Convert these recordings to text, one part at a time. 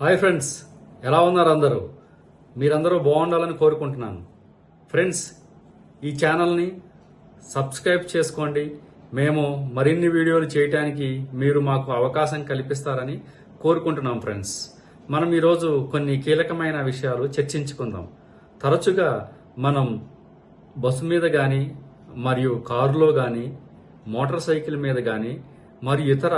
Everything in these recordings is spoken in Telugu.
హాయ్ ఫ్రెండ్స్ ఎలా ఉన్నారు అందరూ? మీరందరూ బాగుండాలని కోరుకుంటున్నాను. ఫ్రెండ్స్ ఈ ఛానల్ని సబ్స్క్రైబ్ చేసుకోండి. మేము మరిన్ని వీడియోలు చేయటానికి మీరు మాకు అవకాశం కల్పిస్తారని కోరుకుంటున్నాం ఫ్రెండ్స్. మనం ఈరోజు కొన్ని కీలకమైన విషయాలు చర్చించుకుందాం. తరచుగా మనం బస్సు మీద కానీ మరియు కారులో కానీ మోటార్ సైకిల్ మీద కానీ మరియు ఇతర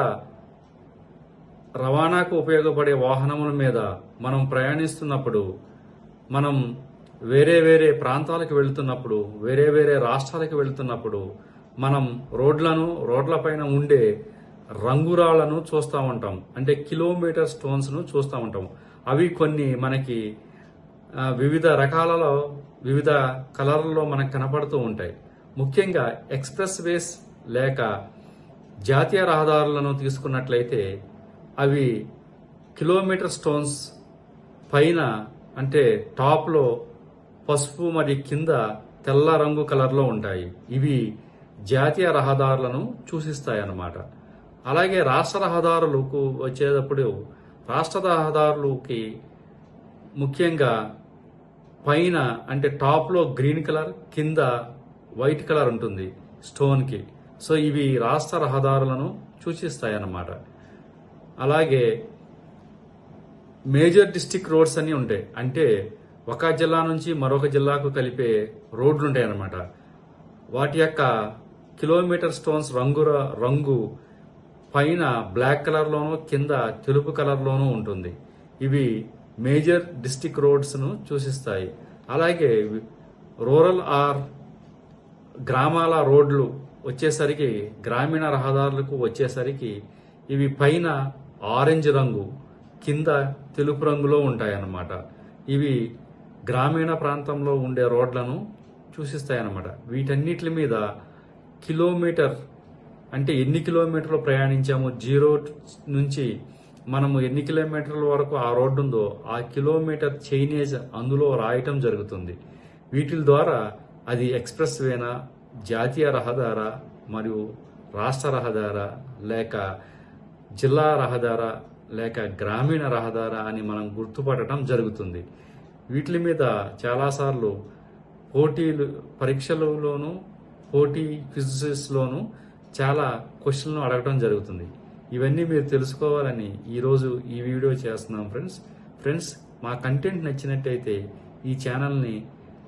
రవాణాకు ఉపయోగపడే వాహనముల మీద మనం ప్రయాణిస్తున్నప్పుడు మనం వేరే వేరే ప్రాంతాలకు వెళ్తున్నప్పుడు వేరే వేరే రాష్ట్రాలకు వెళుతున్నప్పుడు మనం రోడ్లను రోడ్లపైన ఉండే రంగురాళ్ళను చూస్తూ ఉంటాం. అంటే కిలోమీటర్ స్టోన్స్ను చూస్తూ ఉంటాం. అవి కొన్ని మనకి వివిధ రకాలలో వివిధ కలర్లలో మనకు కనపడుతూ ఉంటాయి. ముఖ్యంగా ఎక్స్ప్రెస్ వేస్ లేక జాతీయ రహదారులను తీసుకున్నట్లయితే అవి కిలోమీటర్ స్టోన్స్ పైన అంటే టాప్లో పసుపు మరియు కింద తెల్ల రంగు కలర్లో ఉంటాయి. ఇవి జాతీయ రహదారులను సూచిస్తాయి అన్నమాట అలాగే రాష్ట్ర రహదారులకు వచ్చేటప్పుడు రాష్ట్ర రహదారులకి ముఖ్యంగా పైన అంటే టాప్లో గ్రీన్ కలర్ కింద వైట్ కలర్ ఉంటుంది స్టోన్కి. సో ఇవి రాష్ట్ర రహదారులను సూచిస్తాయి అన్నమాట అలాగే మేజర్ డిస్టిక్ రోడ్స్ అని ఉంటాయి. అంటే ఒక జిల్లా నుంచి మరొక జిల్లాకు కలిపే రోడ్లు ఉంటాయి అన్నమాట వాటి యొక్క కిలోమీటర్ స్టోన్స్ రంగు రంగు పైన బ్లాక్ కలర్లోనూ కింద తెలుపు కలర్లోనూ ఉంటుంది. ఇవి మేజర్ డిస్టిక్ రోడ్స్ను సూచిస్తాయి. అలాగే రూరల్ ఆర్ గ్రామాల రోడ్లు వచ్చేసరికి గ్రామీణ రహదారులకు వచ్చేసరికి ఇవి పైన ఆరెంజ్ రంగు కింద తెలుపు రంగులో ఉంటాయన్నమాట. ఇవి గ్రామీణ ప్రాంతంలో ఉండే రోడ్లను సూచిస్తాయన్నమాట వీటన్నిటి మీద కిలోమీటర్ అంటే ఎన్ని కిలోమీటర్లు ప్రయాణించాము జీరో నుంచి మనము ఎన్ని కిలోమీటర్ల వరకు ఆ రోడ్డు ఉందో ఆ కిలోమీటర్ చైనేజ్ అందులో రాయటం జరుగుతుంది. వీటి ద్వారా అది ఎక్స్ప్రెస్ వేనా జాతీయ రహదారా మరియు రాష్ట్ర రహదారా లేక జిల్లా రహదారా లేక గ్రామీణ రహదారా అని మనం గుర్తుపట్టడం జరుగుతుంది. వీటి మీద చాలాసార్లు పోటీలు పరీక్షలలోనూ పోటీ క్విజెస్లోనూ చాలా క్వశ్చన్లు అడగడం జరుగుతుంది. ఇవన్నీ మీరు తెలుసుకోవాలని ఈరోజు ఈ వీడియో చేస్తున్నాం ఫ్రెండ్స్. ఫ్రెండ్స్ మా కంటెంట్ నచ్చినట్టయితే ఈ ఛానల్ని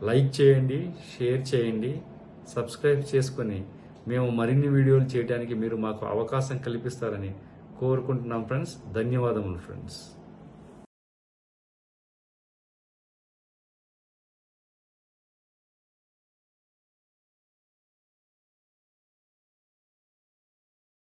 లైక్ చేయండి షేర్ చేయండి. సబ్స్క్రైబ్ చేసుకొని మేము మరిన్ని వీడియోలు చేయడానికి మీరు మాకు అవకాశం కల్పిస్తారని కోరుకుంటున్నాం ఫ్రెండ్స్. ధన్యవాదములు ఫ్రెండ్స్.